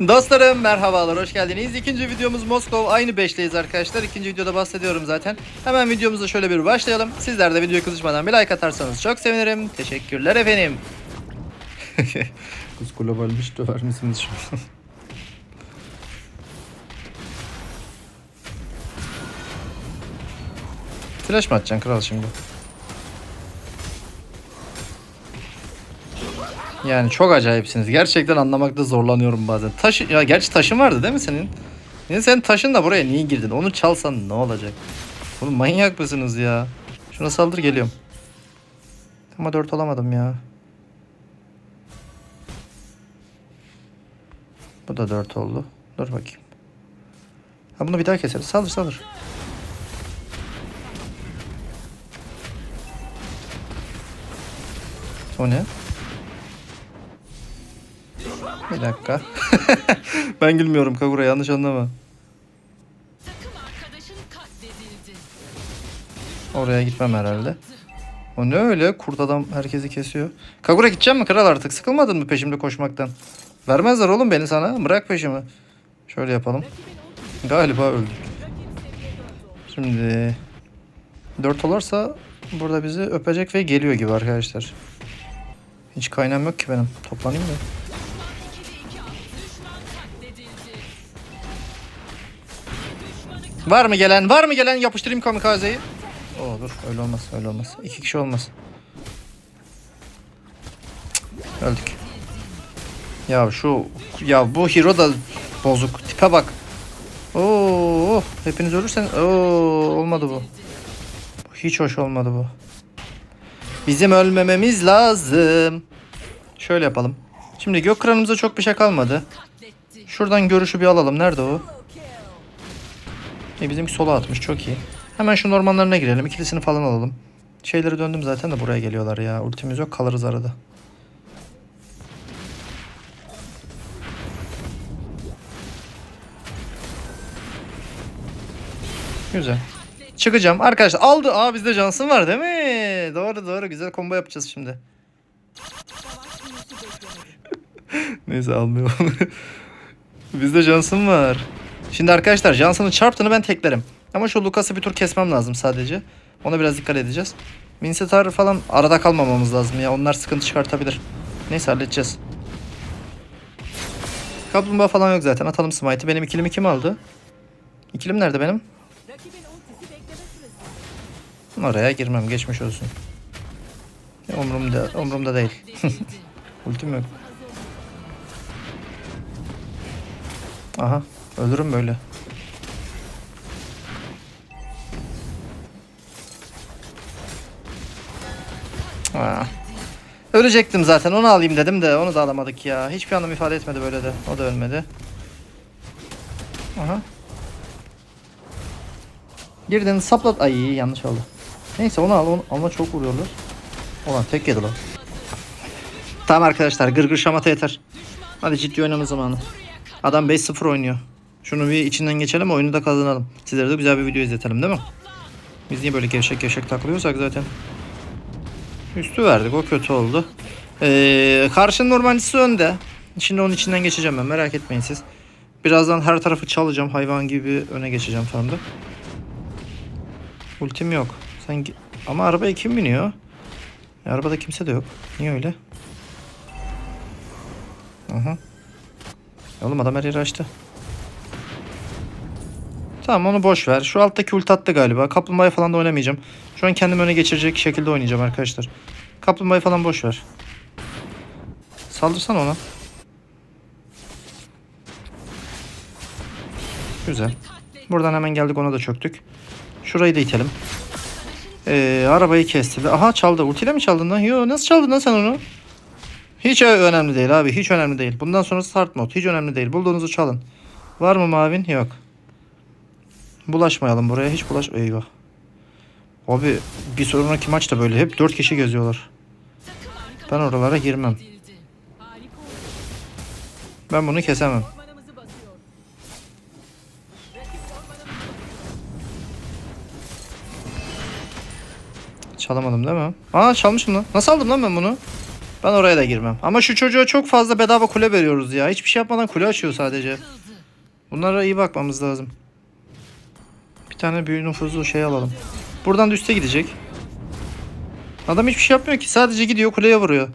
Dostlarım merhabalar hoş geldiniz. İkinci videomuz Moskova aynı 5'teyiz arkadaşlar. İkinci videoda bahsediyorum zaten. Hemen videomuza şöyle bir başlayalım. Sizler de videoyu kızışmadan bir like atarsanız çok sevinirim. Teşekkürler efendim. Kız globalmiş döver misiniz şu Flash mı atacaksın kral şimdi? Yani çok acayipsiniz. Gerçekten anlamakta zorlanıyorum bazen. Taşı ya gerçi taşın vardı değil mi senin? Niye sen taşın da buraya niye girdin? Onu çalsan ne olacak? Oğlum manyak mısınız ya? Şuna saldır geliyorum. Ama 4 olamadım ya. Bu da 4 oldu. Dur bakayım. Ha bunu bir daha keseriz. Saldır saldır. O ne? Bir dakika. ben gülmüyorum Kagura yanlış anlama. Oraya gitmem herhalde. O ne öyle? Kurt adam herkesi kesiyor. Kagura gideceğim mi kral artık? Sıkılmadın mı peşimde koşmaktan? Vermezler oğlum beni sana. Bırak peşimi. Şöyle yapalım. Galiba öldük. Şimdi 4 olursa burada bizi öpecek ve geliyor gibi arkadaşlar. Hiç kaynağım yok ki benim. Toplanayım mı? Var mı gelen? Var mı gelen? Yapıştırayım kamikazeyi. Oo dur öyle olmaz öyle olmaz. İki kişi olmaz. Cık, Öldük. Ya şu ya bu hero da bozuk. Tipe bak. Oo hepiniz ölürsen oo olmadı bu. Hiç hoş olmadı bu. Bizim ölmememiz lazım. Şöyle yapalım. Şimdi gök kranımıza çok bir şey kalmadı. Şuradan görüşü bir alalım. Nerede o? E bizimki sola atmış. Çok iyi. Hemen şu ormanlarına girelim. İkilisini falan alalım. Şeyleri döndüm zaten de buraya geliyorlar ya. Ultimiz yok. Kalırız arada. Güzel. Çıkacağım. Arkadaşlar aldı. Aa bizde Johnson var değil mi? Doğru doğru. Güzel combo yapacağız şimdi. Neyse almıyorum. Bizde Johnson var. Şimdi arkadaşlar Johnson'ın çarptığını ben teklerim. Ama şu Lucas'ı bir tur kesmem lazım sadece. Ona biraz dikkat edeceğiz. Minsetar falan arada kalmamamız lazım ya. Onlar sıkıntı çıkartabilir. Neyse halledeceğiz. Kaplumbağa falan yok zaten. Atalım smite'ı. Benim ikilimi kim aldı? İkilim nerede benim? Oraya girmem. Geçmiş olsun. Umurumda, umurumda değil. Ultim yok. Aha. Ölürüm böyle. Aa. Ölecektim zaten. Onu alayım dedim de onu da alamadık ya. Hiçbir anlam ifade etmedi böyle de. O da ölmedi. Aha. Girdin saplat. Ay yanlış oldu. Neyse onu al. Onu, ama çok vuruyorlar. Ulan tek yedi lan. Tamam arkadaşlar gırgır şamata yeter. Hadi ciddi oynama zamanı. Adam 5-0 oynuyor. Şunu bir içinden geçelim oyunu da kazanalım. Sizlere de güzel bir video izletelim değil mi? Biz niye böyle gevşek gevşek takılıyorsak zaten. Üstü verdik o kötü oldu. Ee, karşının normalisi önde. Şimdi onun içinden geçeceğim ben merak etmeyin siz. Birazdan her tarafı çalacağım hayvan gibi öne geçeceğim farmda. Ultim yok. Sen ama arabaya kim biniyor? E, arabada kimse de yok. Niye öyle? Aha. Oğlum adam her yeri açtı. Tamam onu boş ver. Şu alttaki ult attı galiba. Kaplumbağayı falan da oynamayacağım. Şu an kendimi öne geçirecek şekilde oynayacağım arkadaşlar. Kaplumbağayı falan boş ver. Saldırsana ona. Güzel. Buradan hemen geldik ona da çöktük. Şurayı da itelim. Ee, arabayı kesti. Aha çaldı. Ultiyle mi çaldın lan? Yo nasıl çaldın lan sen onu? Hiç önemli değil abi. Hiç önemli değil. Bundan sonra start mod. Hiç önemli değil. Bulduğunuzu çalın. Var mı mavin? Yok. Bulaşmayalım buraya. Hiç bulaş... Eyvah. Abi bir sonraki maçta böyle. Hep 4 kişi geziyorlar. Ben oralara girmem. Ben bunu kesemem. Çalamadım değil mi? Aa çalmışım lan. Nasıl aldım lan ben bunu? Ben oraya da girmem. Ama şu çocuğa çok fazla bedava kule veriyoruz ya. Hiçbir şey yapmadan kule açıyor sadece. Bunlara iyi bakmamız lazım. Bir tane büyü nüfuzlu şey alalım. Buradan da üste gidecek. Adam hiçbir şey yapmıyor ki. Sadece gidiyor kuleye vuruyor.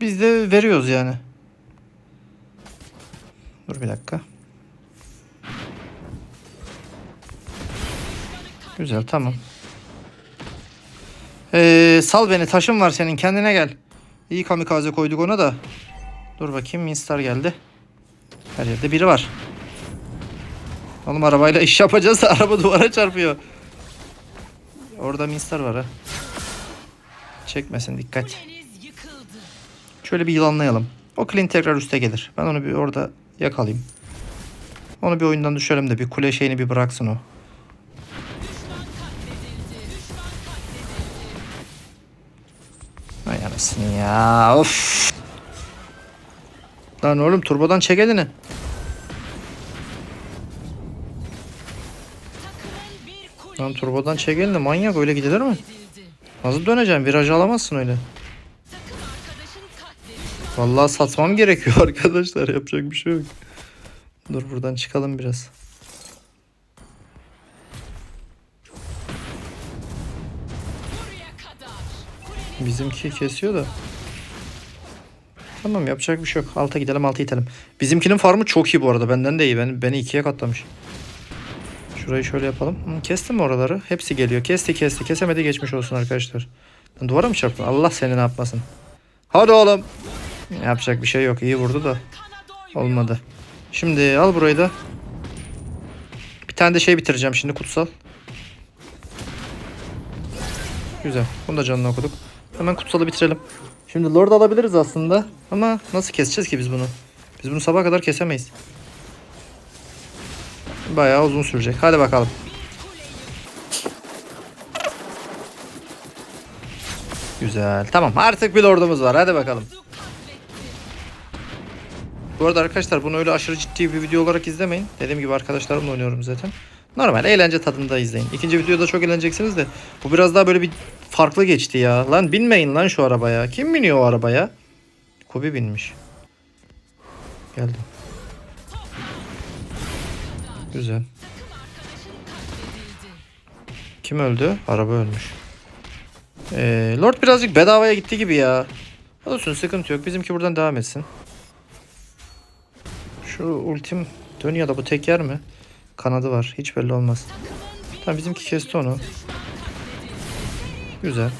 Biz de veriyoruz yani. Dur bir dakika. Güzel tamam. Ee, sal beni taşım var senin kendine gel. İyi kamikaze koyduk ona da. Dur bakayım Minstar geldi. Her yerde biri var. Oğlum arabayla iş yapacağız da araba duvara çarpıyor. Orada Minstar var ha. Çekmesin dikkat. Şöyle bir yılanlayalım. O Clint tekrar üste gelir. Ben onu bir orada yakalayayım. Onu bir oyundan düşürelim de bir kule şeyini bir bıraksın o. Ay anasını ya of. Lan oğlum turbodan çek elini. Lan turbodan çek elini manyak öyle gidilir mi? Nasıl döneceksin? Virajı alamazsın öyle. Vallahi satmam gerekiyor arkadaşlar. Yapacak bir şey yok. Dur buradan çıkalım biraz. Bizimki kesiyor da. Tamam yapacak bir şey yok. Alta gidelim alta itelim. Bizimkinin farmı çok iyi bu arada. Benden de iyi. Ben, beni ikiye katlamış. Şurayı şöyle yapalım. Hı, kestim mi oraları? Hepsi geliyor. Kesti kesti. Kesemedi geçmiş olsun arkadaşlar. Duvara mı çarptın? Allah seni ne yapmasın. Hadi oğlum. Yapacak bir şey yok. İyi vurdu da. Olmadı. Şimdi al burayı da. Bir tane de şey bitireceğim şimdi kutsal. Güzel. Bunu da canını okuduk. Hemen kutsalı bitirelim. Şimdi Lord alabiliriz aslında. Ama nasıl keseceğiz ki biz bunu? Biz bunu sabaha kadar kesemeyiz. Bayağı uzun sürecek. Hadi bakalım. Güzel. Tamam. Artık bir Lord'umuz var. Hadi bakalım. Bu arada arkadaşlar bunu öyle aşırı ciddi bir video olarak izlemeyin. Dediğim gibi arkadaşlarımla oynuyorum zaten. Normal eğlence tadında izleyin. İkinci videoda çok eğleneceksiniz de bu biraz daha böyle bir farklı geçti ya. Lan binmeyin lan şu arabaya. Kim biniyor o arabaya? Kobi binmiş. Geldim. Güzel. Kim öldü? Araba ölmüş. Ee, Lord birazcık bedavaya gitti gibi ya. Olsun sıkıntı yok. Bizimki buradan devam etsin. Şu ultim dönüyor da bu tek yer mi? Kanadı var. Hiç belli olmaz. Tamam bizimki kesti onu. Güzel.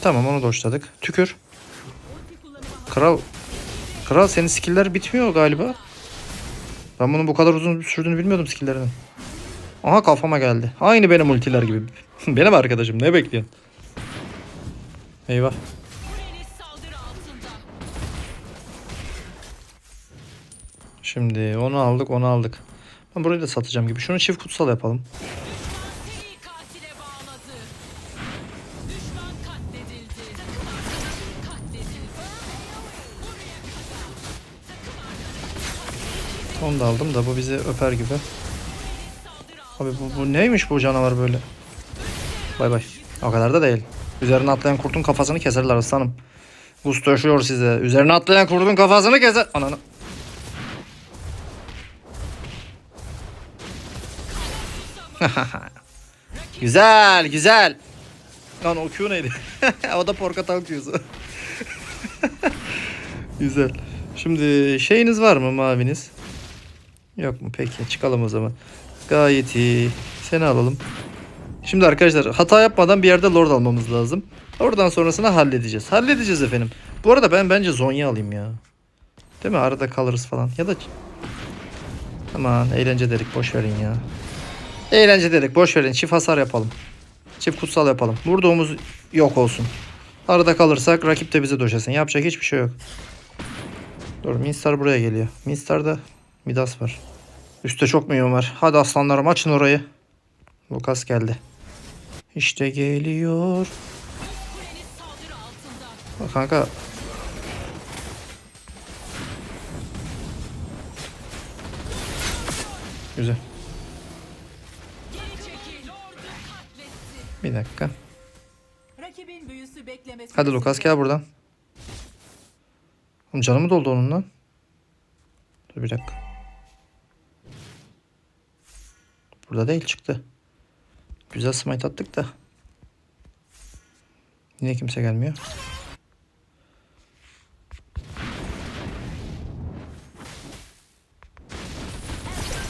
Tamam onu doşladık. Tükür. Kral. Kral senin skill'ler bitmiyor galiba. Ben bunun bu kadar uzun sürdüğünü bilmiyordum skill'lerinin. Aha kafama geldi. Aynı benim ultiler gibi. benim arkadaşım ne bekliyorsun? Eyvah. Şimdi onu aldık onu aldık. Ben burayı da satacağım gibi. Şunu çift kutsal yapalım. Onu da aldım da bu bizi öper gibi. Abi bu, bu neymiş bu canavar böyle? Bay bay. O kadar da değil. Üzerine atlayan kurtun kafasını keserler aslanım. Gusto yaşıyor size. Üzerine atlayan kurtun kafasını keser. Ananı. güzel güzel. Lan o Q neydi? o da portakal Q'su. güzel. Şimdi şeyiniz var mı maviniz? Yok mu? Peki çıkalım o zaman. Gayet iyi. Seni alalım. Şimdi arkadaşlar hata yapmadan bir yerde lord almamız lazım. Oradan sonrasını halledeceğiz. Halledeceğiz efendim. Bu arada ben bence Zonya alayım ya. Değil mi? Arada kalırız falan. Ya da Aman eğlence dedik boş verin ya. Eğlence dedik boş verin. Çift hasar yapalım. Çift kutsal yapalım. Vurduğumuz yok olsun. Arada kalırsak rakip de bizi döşesin. Yapacak hiçbir şey yok. Dur Minstar buraya geliyor. Minstar'da Midas var. Üste çok mühim var. Hadi aslanlarım açın orayı. Lucas geldi. İşte geliyor. Bak Kanka Güzel. Bir dakika. Hadi Lucas gel buradan. Oğlum canı mı doldu onun lan? Dur bir dakika. Burada değil çıktı. Güzel smite attık da. Yine kimse gelmiyor.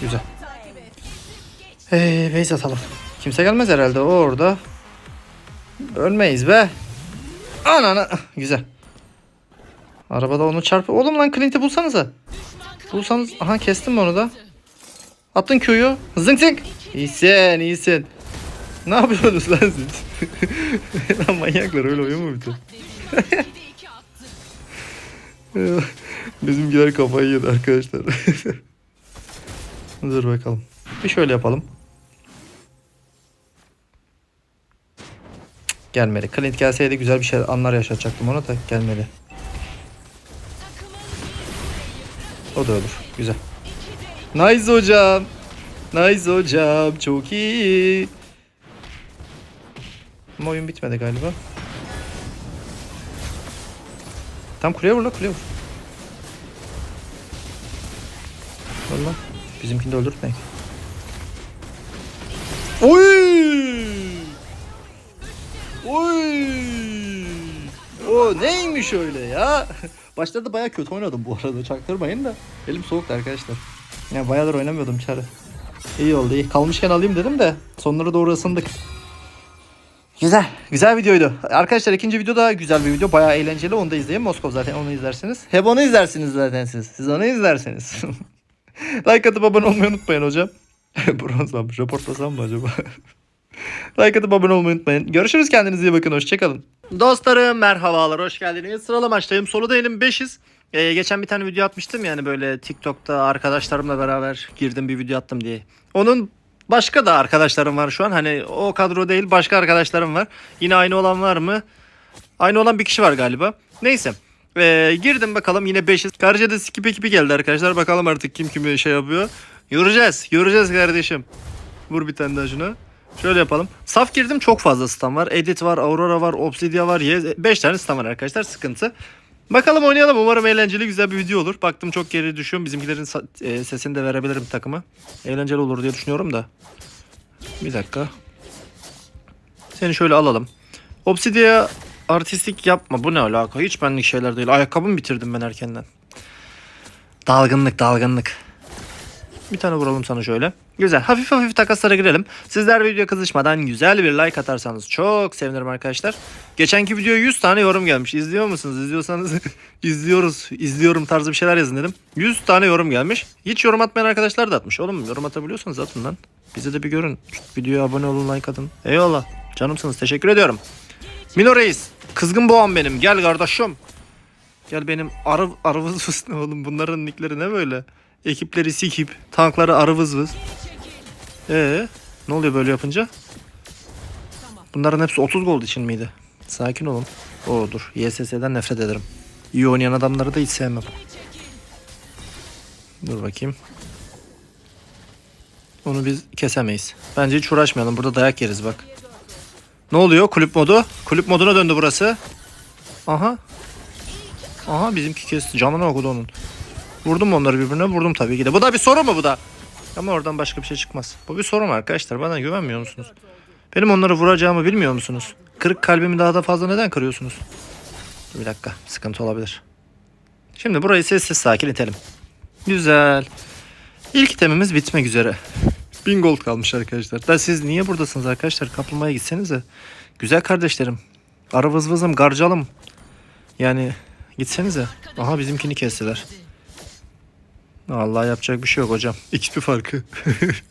Güzel. Hey, base atalım. Kimse gelmez herhalde. O orada. Ölmeyiz be. Anana. Güzel. Arabada onu çarpı. Oğlum lan Clint'i bulsanıza. Bulsanız. Aha kestim onu da? Attın Q'yu. Zınk zınk. İyisin iyisin. Ne yapıyorsunuz lan siz? lan manyaklar öyle oyun mu bitiyor? Bizimkiler kafayı yedi arkadaşlar. Dur bakalım. Bir şöyle yapalım. Gelmedi. Clint gelseydi güzel bir şey anlar yaşatacaktım ona da gelmedi. O da olur. Güzel. Nice hocam. Nice hocam. Çok iyi. Ama oyun bitmedi galiba. Tam kuleye vur la kuleye vur. Valla. Bizimkini de öldürtmeyin. Oy! Oy! O neymiş öyle ya? Başlarda baya kötü oynadım bu arada çaktırmayın da. Elim soğuktu arkadaşlar. Ya bayağıdır oynamıyordum çarı. İyi oldu iyi. Kalmışken alayım dedim de sonlara doğru ısındık. Güzel. Güzel videoydu. Arkadaşlar ikinci video da güzel bir video. Bayağı eğlenceli. Onu da izleyin. Moskov zaten onu izlersiniz. Hep onu izlersiniz zaten siz. Siz onu izlersiniz. like atıp abone olmayı unutmayın hocam. Bronzlanmış. Raportlasam mı acaba? like atıp abone olmayı unutmayın. Görüşürüz. Kendinize iyi bakın. Hoşçakalın. Dostlarım merhabalar. Hoş geldiniz. Sıralamaçtayım. Solo elim 5'iz. Ee, geçen bir tane video atmıştım yani böyle TikTok'ta arkadaşlarımla beraber girdim bir video attım diye. Onun başka da arkadaşlarım var şu an. Hani o kadro değil başka arkadaşlarım var. Yine aynı olan var mı? Aynı olan bir kişi var galiba. Neyse. Ee, girdim bakalım yine 5'iz. Karşıda skip ekibi geldi arkadaşlar. Bakalım artık kim kimi şey yapıyor. Göreceğiz. Göreceğiz kardeşim. Vur bir tane daha şuna. Şöyle yapalım. Saf girdim çok fazla stun var. Edit var, Aurora var, Obsidia var. 5 tane stun var arkadaşlar. Sıkıntı. Bakalım oynayalım. Umarım eğlenceli güzel bir video olur. Baktım çok geri düşüyorum. Bizimkilerin e, sesini de verebilirim takıma. Eğlenceli olur diye düşünüyorum da. Bir dakika. Seni şöyle alalım. Obsidia artistik yapma. Bu ne alaka? Hiç benlik şeyler değil. Ayakkabımı bitirdim ben erkenden. Dalgınlık dalgınlık. Bir tane vuralım sana şöyle. Güzel. Hafif hafif takaslara girelim. Sizler video kızışmadan güzel bir like atarsanız çok sevinirim arkadaşlar. Geçenki videoya 100 tane yorum gelmiş. İzliyor musunuz? İzliyorsanız izliyoruz. izliyorum tarzı bir şeyler yazın dedim. 100 tane yorum gelmiş. Hiç yorum atmayan arkadaşlar da atmış. Oğlum yorum atabiliyorsanız atın lan. Bize de bir görün. Videoya abone olun, like atın. Eyvallah. Canımsınız. Teşekkür ediyorum. Mino Reis. Kızgın boğam benim. Gel kardeşim. Gel benim arı vız ne oğlum bunların nickleri ne böyle? Ekipleri sikip, tankları arı vız vız. Ee, ne oluyor böyle yapınca? Bunların hepsi 30 gold için miydi? Sakin olun. O dur. YSS'den nefret ederim. İyi oynayan adamları da hiç sevmem. Dur bakayım. Onu biz kesemeyiz. Bence hiç uğraşmayalım. Burada dayak yeriz bak. Ne oluyor? Kulüp modu. Kulüp moduna döndü burası. Aha. Aha bizimki kesti. Canını okudu onun. Vurdum mu onları birbirine? Vurdum tabii ki de. Bu da bir soru mu bu da? Ama oradan başka bir şey çıkmaz. Bu bir sorun arkadaşlar. Bana güvenmiyor musunuz? Benim onları vuracağımı bilmiyor musunuz? Kırık kalbimi daha da fazla neden kırıyorsunuz? Bir dakika. Sıkıntı olabilir. Şimdi burayı sessiz sakin itelim. Güzel. İlk itemimiz bitmek üzere. 1000 gold kalmış arkadaşlar. Da siz niye buradasınız arkadaşlar? Kapılmaya gitsenize. Güzel kardeşlerim. Ara vız vızım, garcalım. Yani gitsenize. Aha bizimkini kestiler. Allah yapacak bir şey yok hocam. XP farkı.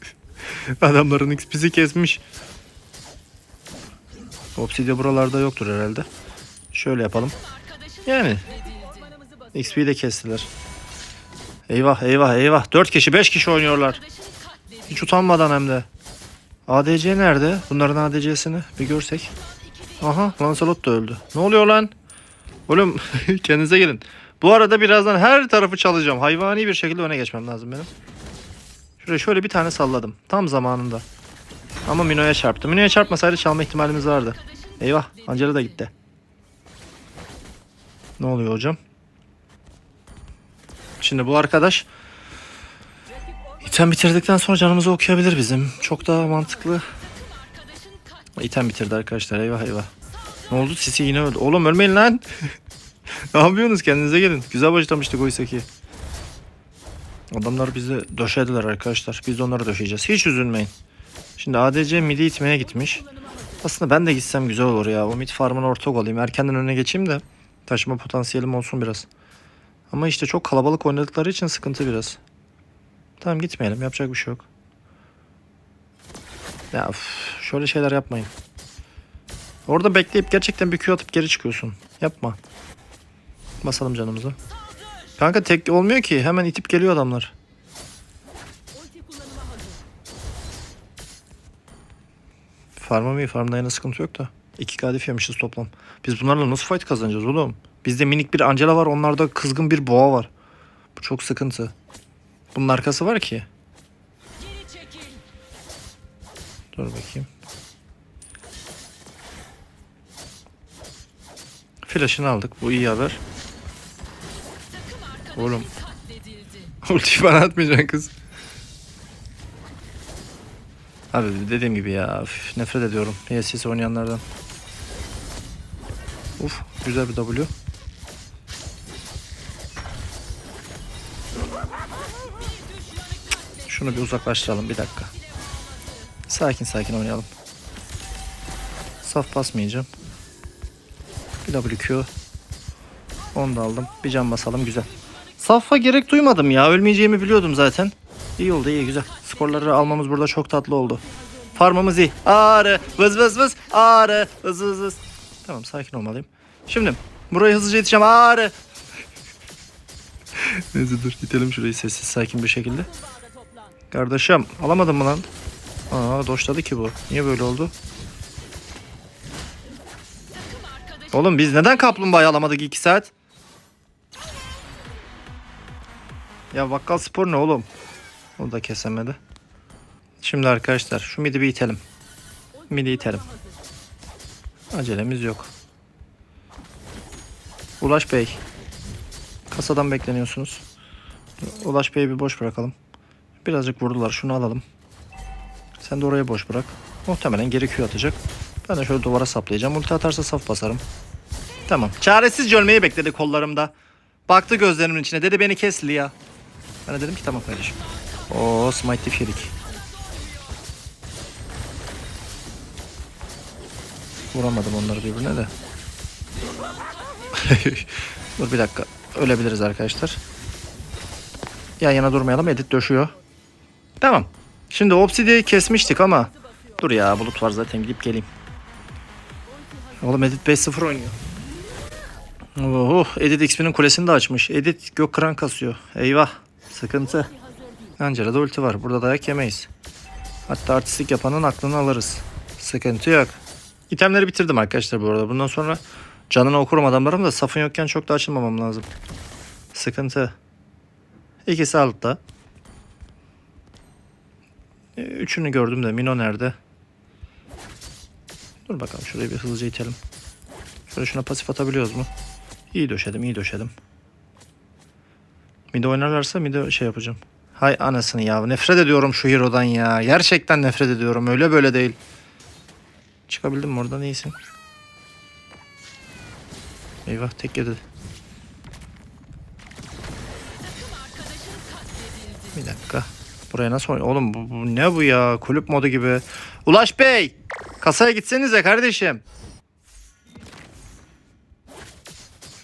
Adamların XP'si kesmiş. Obsidia buralarda yoktur herhalde. Şöyle yapalım. Yani. XP'yi de kestiler. Eyvah eyvah eyvah. 4 kişi 5 kişi oynuyorlar. Hiç utanmadan hem de. ADC nerede? Bunların ADC'sini bir görsek. Aha Lancelot da öldü. Ne oluyor lan? Oğlum kendinize gelin. Bu arada birazdan her tarafı çalacağım. Hayvani bir şekilde öne geçmem lazım benim. Şuraya şöyle bir tane salladım. Tam zamanında. Ama Mino'ya çarptı. Mino'ya çarpmasaydı çalma ihtimalimiz vardı. Eyvah. Angela da gitti. Ne oluyor hocam? Şimdi bu arkadaş item bitirdikten sonra canımızı okuyabilir bizim. Çok daha mantıklı. İtem bitirdi arkadaşlar. Eyvah eyvah. Ne oldu? Sisi yine öldü. Oğlum ölmeyin lan. ne yapıyorsunuz? Kendinize gelin. Güzel başlamıştık Oysaki. Adamlar bizi döşediler arkadaşlar. Biz de onları döşeyeceğiz. Hiç üzülmeyin. Şimdi ADC midi itmeye gitmiş. Aslında ben de gitsem güzel olur ya. O mid farmına ortak olayım. Erkenden öne geçeyim de taşıma potansiyelim olsun biraz. Ama işte çok kalabalık oynadıkları için sıkıntı biraz. Tamam gitmeyelim. Yapacak bir şey yok. Ya üf, şöyle şeyler yapmayın. Orada bekleyip gerçekten bir Q atıp geri çıkıyorsun. Yapma. Basalım canımızı. Kanka tek olmuyor ki. Hemen itip geliyor adamlar. Farm'a mı? Farmda yine sıkıntı yok da. 2 kadif yemişiz toplam. Biz bunlarla nasıl fight kazanacağız oğlum? Bizde minik bir Angela var. Onlarda kızgın bir boğa var. Bu çok sıkıntı. Bunun arkası var ki. Dur bakayım. Flash'ını aldık. Bu iyi haber. Oğlum. Ultiyi bana atmayacaksın kız. Abi dediğim gibi ya üf, nefret ediyorum PSS oynayanlardan. Uf güzel bir W. Şunu bir uzaklaştıralım bir dakika. Sakin sakin oynayalım. Saf basmayacağım. Bir WQ. Onu da aldım. Bir can basalım güzel. Saffa gerek duymadım ya. Ölmeyeceğimi biliyordum zaten. İyi oldu iyi güzel. Skorları almamız burada çok tatlı oldu. Farmımız iyi. Ağrı vız vız vız ağrı vız vız vız. Tamam sakin olmalıyım. Şimdi buraya hızlıca yetişeceğim ağrı. Neyse dur gidelim şurayı sessiz sakin bir şekilde. Kardeşim alamadın mı lan? Aa doşladı ki bu. Niye böyle oldu? Oğlum biz neden kaplumbağayı alamadık 2 saat? Ya bakkal spor ne oğlum? O da kesemedi. Şimdi arkadaşlar şu midi bir itelim. Midi itelim. Acelemiz yok. Ulaş Bey. Kasadan bekleniyorsunuz. Ulaş Bey'i bir boş bırakalım. Birazcık vurdular. Şunu alalım. Sen de oraya boş bırak. Muhtemelen geri Q atacak. Ben de şöyle duvara saplayacağım. Ulti atarsa saf basarım. Tamam. Çaresizce ölmeyi bekledi kollarımda. Baktı gözlerimin içine. Dedi beni kes Lia. Ben de dedim ki tamam kardeşim. Oo smite yedik. Vuramadım onları birbirine de. Dur bir dakika. Ölebiliriz arkadaşlar. Yan yana durmayalım. Edit döşüyor. Tamam. Şimdi Obsidia'yı kesmiştik ama. Dur ya bulut var zaten gidip geleyim. Oğlum Edit 5-0 oynuyor. Oh, Edit XP'nin kulesini de açmış. Edit gök kıran kasıyor. Eyvah. Sıkıntı. Angela'da ulti var. Burada dayak yemeyiz. Hatta artistik yapanın aklını alırız. Sıkıntı yok. İtemleri bitirdim arkadaşlar bu arada. Bundan sonra canını okurum adamlarım da safın yokken çok da açılmamam lazım. Sıkıntı. İkisi altta. Üçünü gördüm de Mino nerede? Dur bakalım şurayı bir hızlıca itelim. Şöyle şuna pasif atabiliyoruz mu? İyi döşedim iyi döşedim. Mide oynarlarsa mide şey yapacağım. Hay anasını ya. Nefret ediyorum şu hero'dan ya. Gerçekten nefret ediyorum. Öyle böyle değil. Çıkabildim mi oradan iyisin. Eyvah tek yedi. Bir dakika. Buraya nasıl oyn- Oğlum bu, bu ne bu ya? Kulüp modu gibi. Ulaş Bey! Kasaya gitsenize kardeşim.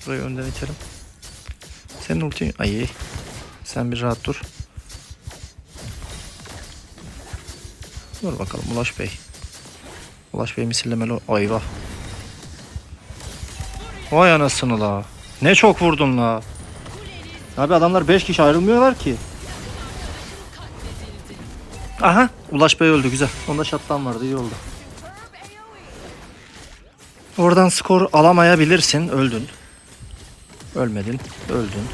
Şurayı önden itelim. Senin ulti... Ay. Sen bir rahat dur. Dur bakalım Ulaş Bey. Ulaş Bey misillemeli. Ayva. Vay anasını la. Ne çok vurdun la. Abi adamlar 5 kişi ayrılmıyorlar ki. Aha. Ulaş Bey öldü güzel. Onda şattan vardı iyi oldu. Oradan skor alamayabilirsin. Öldün. Ölmedin. Öldün.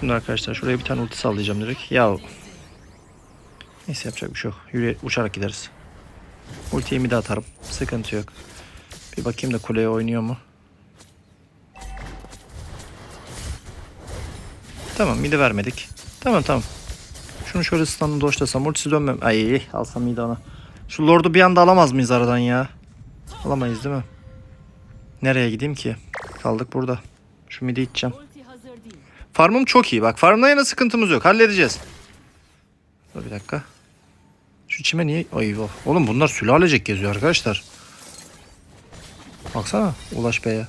Şimdi arkadaşlar şuraya bir tane ulti sallayacağım direkt. Ya Neyse yapacak bir şey yok. Yürü, uçarak gideriz. Ultiyi mi de atarım. Sıkıntı yok. Bir bakayım da kuleye oynuyor mu? Tamam midi vermedik. Tamam tamam. Şunu şöyle standı doşlasam ultisi dönmem. Ay alsam midi ona. Şu lordu bir anda alamaz mıyız aradan ya? Alamayız değil mi? Nereye gideyim ki? Kaldık burada. Şu midi içeceğim. Farmım çok iyi. Bak farmda yine sıkıntımız yok. Halledeceğiz. Dur bir dakika. Şu çime niye? Ay. Oğlum bunlar sülalecek geziyor arkadaşlar. Baksana Ulaş Bey'e.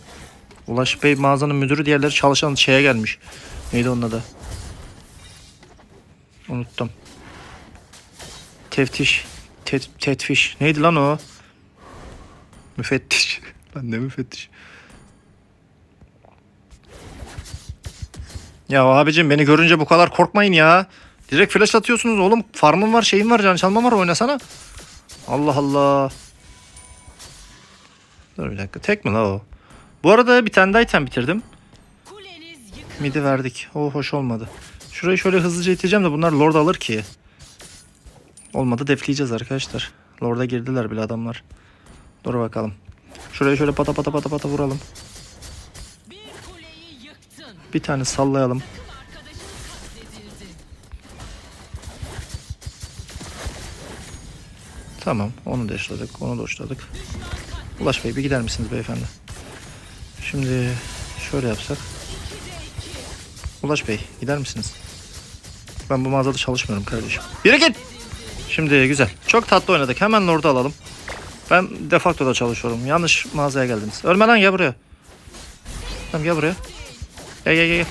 Ulaş Bey mağazanın müdürü diğerleri çalışan şeye gelmiş. Neydi onun adı? Unuttum. Teftiş. Tet, tetfiş. Neydi lan o? Müfettiş. Lan ne müfettiş? Ya abicim beni görünce bu kadar korkmayın ya. Direkt flash atıyorsunuz oğlum. Farmım var şeyim var can çalmam var oynasana. Allah Allah. Dur bir dakika tek mi la o? Bu arada bir tane daha item bitirdim. Midi verdik. O hoş olmadı. Şurayı şöyle hızlıca iteceğim de bunlar lord alır ki. Olmadı defleyeceğiz arkadaşlar. Lord'a girdiler bile adamlar. Dur bakalım. Şuraya şöyle pata pata pata pata vuralım. Bir tane sallayalım. Tamam onu deşledik onu doşladık. Ulaş Bey bir gider misiniz beyefendi? Şimdi şöyle yapsak. Ulaş Bey gider misiniz? Ben bu mağazada çalışmıyorum kardeşim. Yürü git! Şimdi güzel. Çok tatlı oynadık. Hemen Lord'u alalım. Ben defaktoda çalışıyorum. Yanlış mağazaya geldiniz. Ölme lan gel buraya. Tamam gel buraya. Gel gel gel.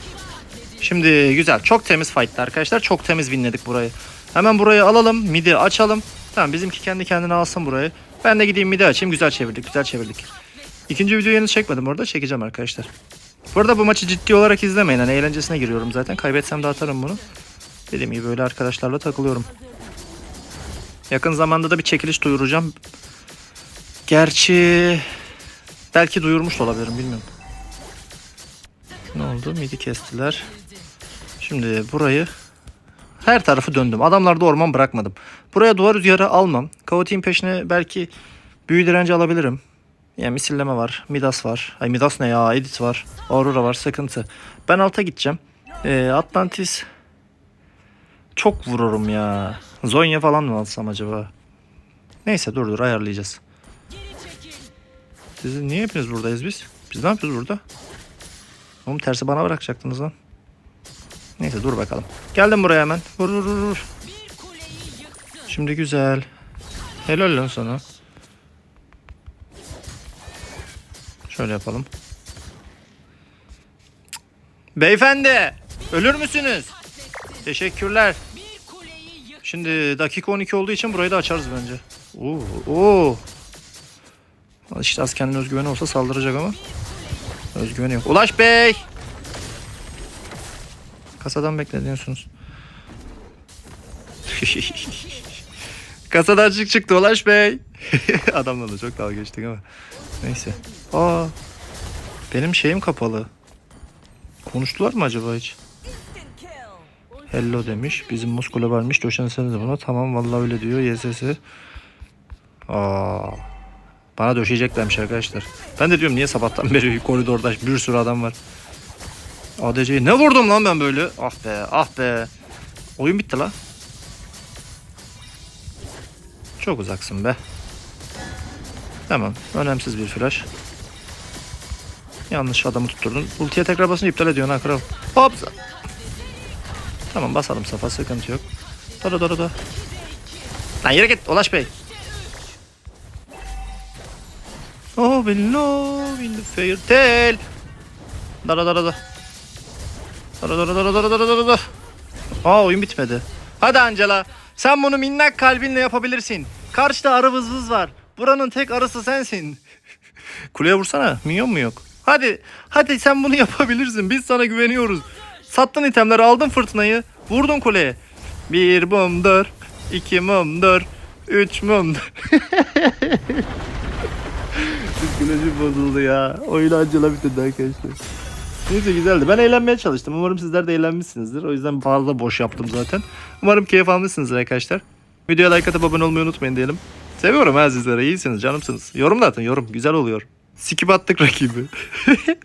Şimdi güzel. Çok temiz fight'tı arkadaşlar. Çok temiz winledik burayı. Hemen burayı alalım. Midi açalım. Tamam bizimki kendi kendine alsın burayı. Ben de gideyim midi açayım. Güzel çevirdik. Güzel çevirdik. İkinci videoyu henüz çekmedim orada. Çekeceğim arkadaşlar. Bu arada bu maçı ciddi olarak izlemeyin. Hani eğlencesine giriyorum zaten. Kaybetsem de atarım bunu. Dediğim gibi böyle arkadaşlarla takılıyorum. Yakın zamanda da bir çekiliş duyuracağım. Gerçi belki duyurmuş da olabilirim bilmiyorum. Ne oldu? Midi kestiler. Şimdi burayı her tarafı döndüm. Adamlarda orman bırakmadım. Buraya duvar rüzgarı almam. Kaotik'in peşine belki büyü direnci alabilirim. Yani misilleme var. Midas var. Ay Midas ne ya? Edit var. Aurora var. Sıkıntı. Ben alta gideceğim. Ee, Atlantis çok vururum ya. Zonya falan mı alsam acaba? Neyse dur dur ayarlayacağız. Siz niye hepiniz buradayız biz? Biz ne yapıyoruz burada? Oğlum tersi bana bırakacaktınız lan. Neyse dur bakalım. Geldim buraya hemen. Vur vur vur. Şimdi güzel. Helal lan sana. Şöyle yapalım. Beyefendi. Ölür müsünüz? Teşekkürler. Şimdi dakika 12 olduğu için burayı da açarız bence. Oo, oo. İşte az kendine özgüveni olsa saldıracak ama. Özgüveni yok. Ulaş Bey! Kasadan bekleniyorsunuz. Kasadan çık çıktı Ulaş Bey. Adamla da çok dalga geçtik ama. Neyse. Aa, benim şeyim kapalı. Konuştular mı acaba hiç? Hello demiş. Bizim muskule varmış. Döşensenize buna. Tamam vallahi öyle diyor. YSS. Aa. Bana döşeyeceklermiş arkadaşlar. Ben de diyorum niye sabahtan beri koridorda bir sürü adam var. ADC'yi ne vurdum lan ben böyle? Ah be ah be. Oyun bitti la. Çok uzaksın be. Tamam. Önemsiz bir flash. Yanlış adamı tutturdun. Ultiye tekrar basınca iptal ediyorsun ha kral. Hop. Tamam basalım safa sıkıntı yok. Dara dara da. Lan yere git Ulaş Bey. Oh below in the fairy tale. Dara dara da. Dara dara dara dara dara dara da. Aa oyun bitmedi. Hadi Angela. Sen bunu minnak kalbinle yapabilirsin. Karşıda arı vız vız var. Buranın tek arısı sensin. Kuleye vursana. Minyon mu yok? Hadi. Hadi sen bunu yapabilirsin. Biz sana güveniyoruz. Sattın itemleri aldın fırtınayı. Vurdun kuleye. Bir mumdur. iki mumdur. Üç mumdur. Psikolojim bozuldu ya. Oyun Angela bitirdi arkadaşlar. Neyse güzeldi. Ben eğlenmeye çalıştım. Umarım sizler de eğlenmişsinizdir. O yüzden fazla boş yaptım zaten. Umarım keyif almışsınızdır arkadaşlar. Videoya like atıp abone olmayı unutmayın diyelim. Seviyorum ha sizlere. İyisiniz, canımsınız. Yorum da atın yorum. Güzel oluyor. Sikip attık rakibi.